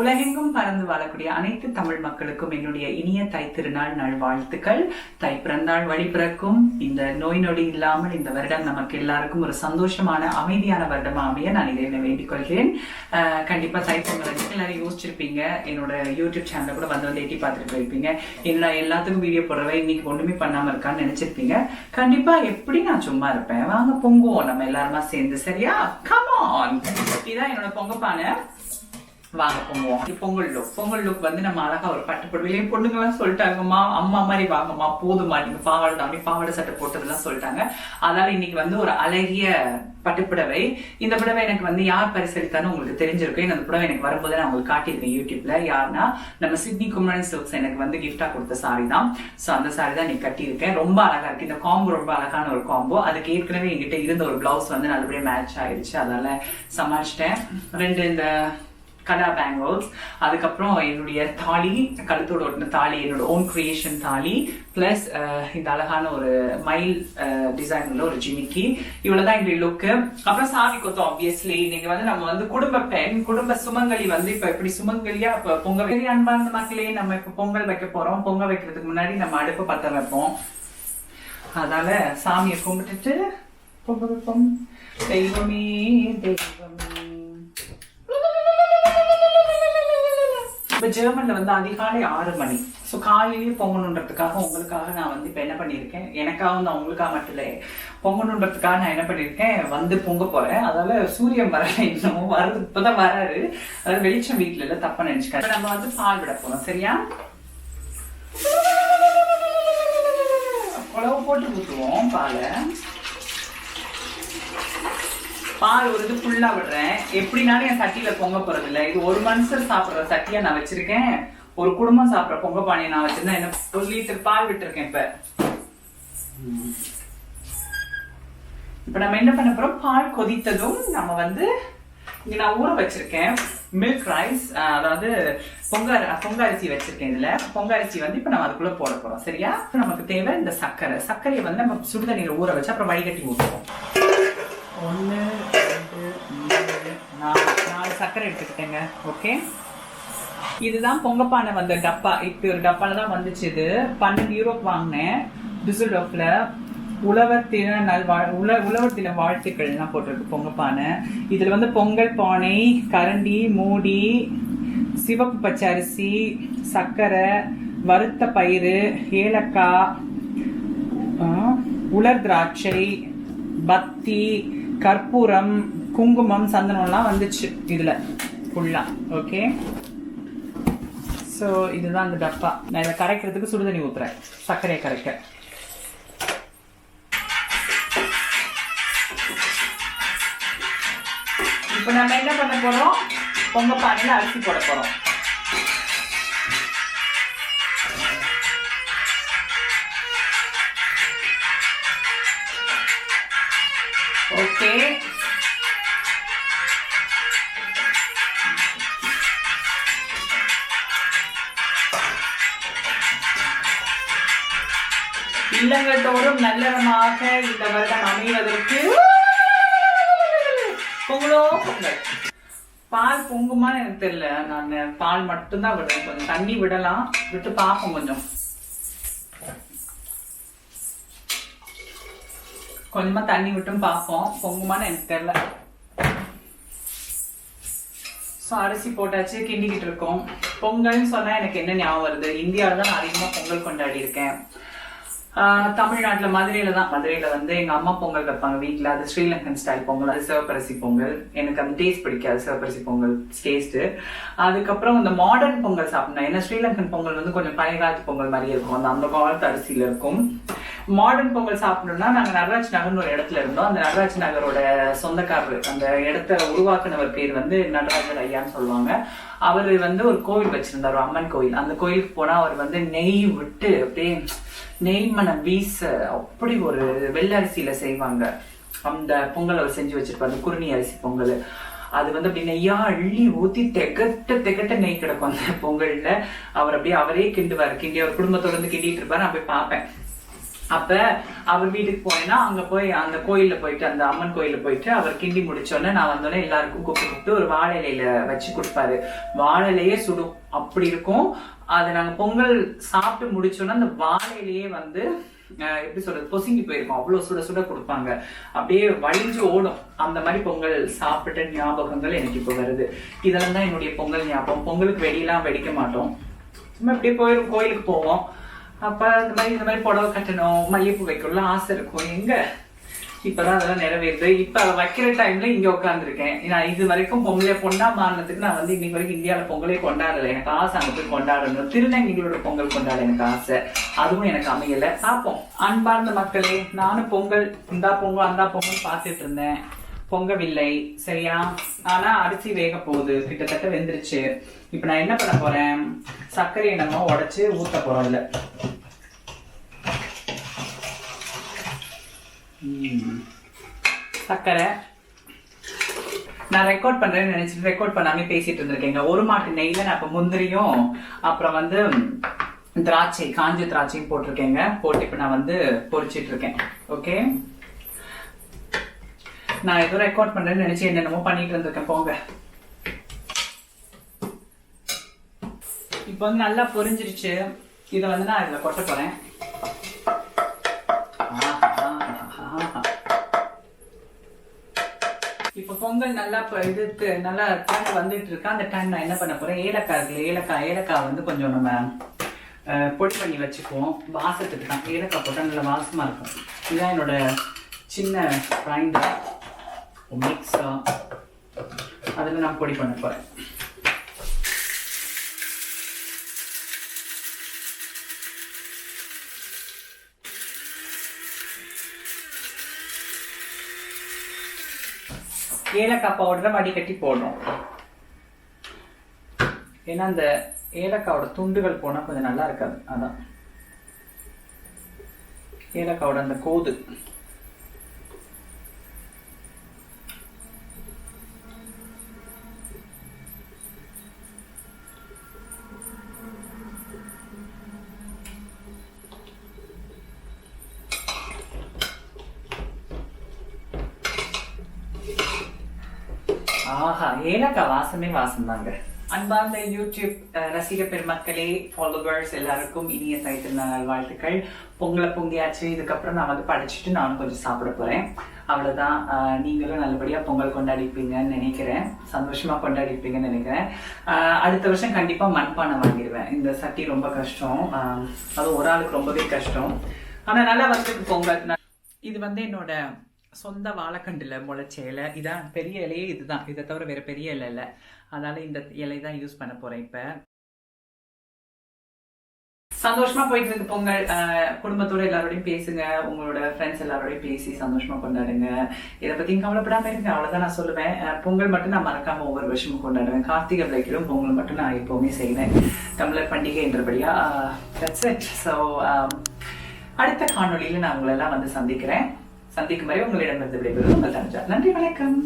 உலகெங்கும் பறந்து வாழக்கூடிய அனைத்து தமிழ் மக்களுக்கும் என்னுடைய இனிய தை திருநாள் நாள் வாழ்த்துக்கள் தை பிறந்தாள் வழி பிறக்கும். இந்த நோய் நொடி இல்லாமல் இந்த வருடம் நமக்கு எல்லாருக்கும் ஒரு சந்தோஷமான அமைதியான வருடம் அமைய நான் இதை வேண்டிக் கொள்கிறேன். கண்டிப்பா தை பொங்கல் எல்லாரும் யோசிச்சிருப்பீங்க. என்னோட யூடியூப் சேனல கூட வந்து வந்து எட்டி பார்த்துட்டு போயிருப்பீங்க. என்னடா எல்லாத்துக்கும் வீடியோ போடுறவ இன்னைக்கு ஒண்ணுமே பண்ணாம இருக்கான்னு நினைச்சிருப்பீங்க. கண்டிப்பா எப்படி நான் சும்மா இருப்பேன்? வாங்க பொங்குவோம். நம்ம எல்லாருமா சேர்ந்து சரியா? கமான் இதான் என்னோட பொங்கப்பான வாங்க பொங்குவோம் பொங்கல் லுக் பொங்கல் லுக் வந்து நம்ம அழகா ஒரு பட்டு புடவையிலே பொண்ணுங்கெல்லாம் சொல்லிட்டாங்கம்மா அம்மா மாதிரி வாங்கம்மா போதுமா நீங்க பாவாடை அப்படி பாவாடை சட்டை போட்டதெல்லாம் சொல்லிட்டாங்க. அதனால இன்னைக்கு வந்து ஒரு அழகிய பட்டுப்புடவை. இந்த புடவை எனக்கு வந்து யார் பரிசளித்தாலும் உங்களுக்கு தெரிஞ்சிருக்கும். இந்த புடவை எனக்கு வரும்போது நான் உங்களுக்கு காட்டியிருக்கேன் யூடியூப்ல. யாருன்னா நம்ம சிட்னி குமரன் சில்க்ஸ் எனக்கு வந்து கிஃப்டா கொடுத்த சாரி தான். சோ அந்த சாரி தான் நீங்க கட்டியிருக்கேன். ரொம்ப அழகா இருக்கு. இந்த காம்போ ரொம்ப அழகான ஒரு காம்போ அதுக்கு ஏற்கனவே என்கிட்ட இருந்த ஒரு பிளவுஸ் வந்து நல்லபடியா மேட்ச் ஆயிடுச்சு. அதனால சமாளிச்சிட்டேன். ரெண்டு இந்த கலா பேங்கிள்ஸ் அதுக்கப்புறம் என்னுடைய தாலி கழுத்தோட ஒட்டின தாலி என்னோட ஓன் கிரியேஷன் தாலி ப்ளஸ் இந்த அழகான ஒரு மைல் டிசைன் உள்ள ஒரு ஜிமிக்கி. இவ்வளவுதான் என்னுடைய லுக்கு அப்புறம் சாவி கொத்தம் ஆப்வியஸ்லி இன்னைக்கு வந்து நம்ம வந்து குடும்ப பெண் குடும்ப சுமங்கலி வந்து இப்ப எப்படி சுமங்கலியா இப்ப பொங்கல் பெரிய அன்பார்ந்த மக்களே நம்ம இப்ப பொங்கல் வைக்க போறோம். பொங்கல் வைக்கிறதுக்கு முன்னாடி நம்ம அடுப்பு பத்த வைப்போம். அதனால சாமியை கும்பிட்டுட்டு பொங்கல் வைப்போம். தெய்வமே தெய்வமே. இப்போ ஜெர்மனில் வந்து அதிகாலை ஆறு மணி. ஸோ காலையிலேயே பொங்கணுன்றதுக்காக உங்களுக்காக நான் வந்து இப்போ என்ன பண்ணியிருக்கேன்? எனக்காக வந்து அவங்களுக்காக மட்டும் இல்லை பொங்கணுன்றதுக்காக நான் என்ன பண்ணியிருக்கேன்? வந்து பொங்க போகிறேன் அதால் சூரியன் வரல இன்னும் வரது இப்பதான் வராரு. அதாவது வெளிச்சம் வீட்டில் இல்லை தப்பாக நினச்சிக்காரு நம்ம வந்து பால் விட போகிறோம் சரியா? குழவு போட்டு ஊற்றுவோம் பாலை. பால் ஒரு இது ஃபுல்லா விடுறேன். எப்படினாலும் என் சட்டியில பொங்க போறது இல்ல இது ஒரு மனுஷர் சாப்பிடுற சட்டியா நான் வச்சிருக்கேன். ஒரு குடும்பம் சாப்பிடுற பொங்க பானையை நான் வச்சிருந்தேன். என்ன ஒரு லிட்டர் பால் விட்டுருக்கேன் இப்ப. இப்ப நம்ம என்ன பண்ண போறோம்? பால் கொதித்ததும் நம்ம வந்து இங்க நான் ஊற வச்சிருக்கேன். மில்க் ரைஸ் அதாவது பொங்க பொங்க அரிசி வச்சிருக்கேன் இதுல. பொங்க வந்து இப்ப நம்ம அதுக்குள்ள போட போறோம். சரியா? நமக்கு தேவை இந்த சர்க்கரை. சர்க்கரையை வந்து நம்ம சுடுதண்ணீர் ஊற வச்சு அப்புறம் வடிகட்டி ஊற்றுவோம் ஒன்று ரெண்டு மூணு நாலு. நாலு சர்க்கரை எடுத்துக்கிட்டேங்க. ஓகே இதுதான் பொங்கப்பானை வந்த டப்பா. இப்படி ஒரு டப்பால தான் வந்துச்சு இது. பன்னெண்டு யூரோப் வாங்கினேன். டிசல்டோஃப்ல உழவர் தின நல்வாழ் உல உழவர் தின வாழ்த்துக்கள்லாம் போட்டிருக்கு பொங்கப்பானை. இதில் வந்து பொங்கல் பானை கரண்டி மூடி சிவப்பு பச்சை அரிசி சர்க்கரை வறுத்த பயிறு ஏலக்காய் உலர் திராட்சை பத்தி கற்பூரம் குங்குமம் சந்தனம்லாம் வந்துச்சு இதில். ஃபுல்லா ஓகே ஸோ இதுதான் அந்த டப்பா. நான் இதை கரைக்கிறதுக்கு சுடுதண்ணி ஊற்றுறேன் சர்க்கரையை கரைக்க. இப்போ நம்ம என்ன பண்ண போகிறோம் பொங்க பானையில் அரிசி போட போகிறோம் ஓகே. இல்லங்கள் தோறும் நல்லறமாக இந்த வருடம் அமைவதற்கு பொங்கலோ பொங்கல். பால் பொங்குமான்னு எனக்கு தெரியல. நான் பால் மட்டும்தான் விடுறேன் கொஞ்சம் தண்ணி விடலாம். விட்டு பார்ப்போம் கொஞ்சம். கொஞ்சமா தண்ணி விட்டும் பார்ப்போம். பொங்குமான்னு எனக்கு தெரியல. ஸோ அரிசி போட்டாச்சு கிண்டிக்கிட்டு இருக்கோம். பொங்கல்னு சொன்னால் எனக்கு என்ன ஞாபகம் வருது? இந்தியாவில் தான் நான் அதிகமாக பொங்கல் கொண்டாடி இருக்கேன். தமிழ்நாட்டில் மதுரையில் தான். மதுரையில் வந்து எங்கள் அம்மா பொங்கல் வைப்பாங்க வீட்டில் அது ஸ்ரீலங்கன் ஸ்டைல் பொங்கல். அது சிவப்பரிசி பொங்கல். எனக்கு அந்த டேஸ்ட் பிடிக்காது சிவப்பரிசி பொங்கல் டேஸ்ட்டு அதுக்கப்புறம் இந்த மாடர்ன் பொங்கல் சாப்பிடணும். ஏன்னா ஸ்ரீலங்கன் பொங்கல் வந்து கொஞ்சம் பழைய காலத்து பொங்கல் மாதிரி இருக்கும். அந்த அந்த காலத்து அரிசியில் இருக்கும். மாடர்ன் பொங்கல் சாப்பிடணும்னா நாங்க நடராஜ் நகர்னு ஒரு இடத்துல இருந்தோம். அந்த நடராஜ் நகரோட சொந்தக்காரர் அந்த இடத்த உருவாக்குனவர் பேர் வந்து நடராஜர் ஐயான்னு சொல்லுவாங்க. அவர் வந்து ஒரு கோவில் வச்சிருந்தார் அம்மன் கோயில் அந்த கோயிலுக்கு போனா அவர் வந்து நெய் விட்டு அப்படியே நெய் மனம் வீச அப்படி ஒரு வெள்ளரிசியில செய்வாங்க. அந்த பொங்கல் அவர் செஞ்சு வச்சிருப்பாரு அந்த குருணி அரிசி பொங்கல். அது வந்து அப்படி நெய்யா அள்ளி ஊத்தி திகட்ட திகட்ட நெய் கிடக்கும் அந்த பொங்கல்ல. அவர் அப்படியே அவரே கிண்டுவார். கிண்டி அவர் குடும்பத்தோட வந்து கிண்டிட்டு இருப்பாரு. நான் போய் பார்ப்பேன். அப்ப அவர் வீட்டுக்கு போனேன்னா அங்க போய் அந்த கோயில்ல போயிட்டு அந்த அம்மன் கோயில்ல போயிட்டு அவர் கிண்டி முடிச்சோடனே நான் வந்தோடனே எல்லாருக்கும் கூப்பிட்டு கூப்பிட்டு ஒரு வாழை இலையில வச்சு கொடுப்பாரு. வாழை இலையே சுடும். அப்படி இருக்கும். அதை நாங்க பொங்கல் சாப்பிட்டு முடிச்சோன்னா அந்த வாழையிலேயே வந்து எப்படி சொல்றது பொசுங்கி போயிருக்கும். அவ்வளவு சுட சுட கொடுப்பாங்க. அப்படியே வழிஞ்சு ஓடும். அந்த மாதிரி பொங்கல் சாப்பிட்ட ஞாபகங்கள் எனக்கு இப்போ வருது. இதெல்லாம் தான் என்னுடைய பொங்கல் ஞாபகம். பொங்கலுக்கு வெடியெல்லாம் வெடிக்க மாட்டோம். சும்மா இப்படியே போயிரும் கோயிலுக்கு போவோம். அப்போ இந்த மாதிரி இந்த மாதிரி புடவை கட்டணும் மல்லிகைப்பூ வைக்கணும்லாம் ஆசை இருக்கும். எங்க? இப்பதான் அதெல்லாம் நிறைவேறுது. இப்ப அதை வைக்கிற டைம்ல இங்க உட்காந்துருக்கேன் நான் இது வரைக்கும் பொங்கலே பொண்டா மாறினதுக்கு நான் வந்து இன்னைக்கு வரைக்கும் இந்தியாவில பொங்கலே கொண்டாடல. எனக்கு ஆசை அங்க போய் கொண்டாடணும். திருநங்கைகளோட பொங்கல் கொண்டாட எனக்கு ஆசை. அதுவும் எனக்கு அமையல. பார்ப்போம். அன்பார்ந்த மக்களே நானும் பொங்கல் இந்தா பொங்கல் அந்தா பொங்கல் பார்த்துட்டு இருந்தேன். பொங்கவில்லை. சரியா? ஆனா அரிசி வேக போகுது கிட்டத்தட்ட வெந்துருச்சு. இப்ப நான் என்ன பண்ண போறேன்? சர்க்கரையை நம்ம உடைச்சு ஊத்த போறோம் இல்ல சர்க்கரை. நான் ரெக்கார்ட் பண்றேன்னு நினைச்சிட்டு ரெக்கார்ட் பண்ணாம பேசிட்டு இருந்திருக்கேங்க. ஒரு மாட்டு நெய்ல நான் இப்ப முந்திரியும் அப்புறம் வந்து திராட்சை காஞ்ச திராட்சையும் போட்டிருக்கேங்க. போட்டு இப்ப நான் வந்து பொரிச்சிட்டு இருக்கேன். ஓகே நான் ஏதோ ரெக்கார்ட் பண்றேன்னு நினைச்சு என்னென்னமோ பண்ணிட்டு இருந்திருக்கேன். போங்க. இப்போ வந்து நல்லா பொரிஞ்சிருச்சு. இதை வந்து நான் இதில் கொட்ட போறேன். இப்போ பொங்கல் நல்லா இப்போ இது நல்லா டன் வந்துட்டு இருக்கா. அந்த டைம் நான் என்ன பண்ண போகிறேன் ஏலக்காய் இருக்குல்ல ஏலக்காய் ஏலக்காய் வந்து கொஞ்சம் நம்ம பொடி பண்ணி வச்சுக்குவோம். வாசத்துக்கு தான். ஏலக்காய் போட்டால் நல்லா வாசமாக இருக்கும். இதுதான் என்னோட சின்ன கிரைண்டர் மிக்ஸா அதில் நான் பொடி பண்ண போகிறேன் ஏலக்காய் பவுடரை வடிகட்டி போடணும். ஏன்னா அந்த ஏலக்காவோட துண்டுகள் போனால் கொஞ்சம் நல்லா இருக்காது. அதான். ஏலக்காவோட அந்த கோது. ஆஹா ஏலக்கா வாசமே வாசம் தாங்க அன்பார்ந்த யூடியூப் ரசிக பெருமக்களே ஃபாலோவர்ஸ் எல்லாருக்கும் இனிய சைத்திர வாழ்த்துக்கள். பொங்கலை பொங்கியாச்சு இதுக்கப்புறம் நான் வந்து படிச்சுட்டு நானும் கொஞ்சம் சாப்பிட போறேன். அவ்வளவுதான். நீங்களும் நல்லபடியா பொங்கல் கொண்டாடிப்பீங்கன்னு நினைக்கிறேன். சந்தோஷமா கொண்டாடிப்பீங்கன்னு நினைக்கிறேன். அடுத்த வருஷம் கண்டிப்பா மண்பானை வாங்கிடுவேன். இந்த சட்டி ரொம்ப கஷ்டம். அது ஒரு ஆளுக்கு ரொம்பவே கஷ்டம். ஆனா நல்லா வந்து பொங்கல். இது வந்து என்னோட சொந்த வாழைக்கண்டில் முளைச்ச இலை. இதான் பெரிய இலையே இதுதான். இதை தவிர வேற பெரிய இலை இல்லை. அதனால இந்த இலை தான் யூஸ் பண்ண போறேன் இப்ப. சந்தோஷமா போயிட்டு இருக்கு பொங்கல். குடும்பத்தோட எல்லாரோடையும் பேசுங்க. உங்களோட ஃப்ரெண்ட்ஸ் எல்லாரோடையும் பேசி சந்தோஷமா கொண்டாடுங்க. இதை பத்தியும் கவலைப்படாம இருங்க. அவ்வளவுதான் நான் சொல்லுவேன். பொங்கல் மட்டும் நான் மறக்காம ஒவ்வொரு வருஷமும் கொண்டாடுவேன். கார்த்திகை விளக்கிலும் பொங்கல் மட்டும் நான் எப்பவுமே செய்வேன். தமிழர் பண்டிகை என்றபடியா. தட்ஸ் இட் ஸோ அடுத்த காணொளியில நான் உங்களெல்லாம் வந்து சந்திக்கிறேன். சந்திக்கும் வரை உங்களிடமிருந்து விடைபெறுவது உங்கள் தனுஜா. நன்றி வணக்கம்.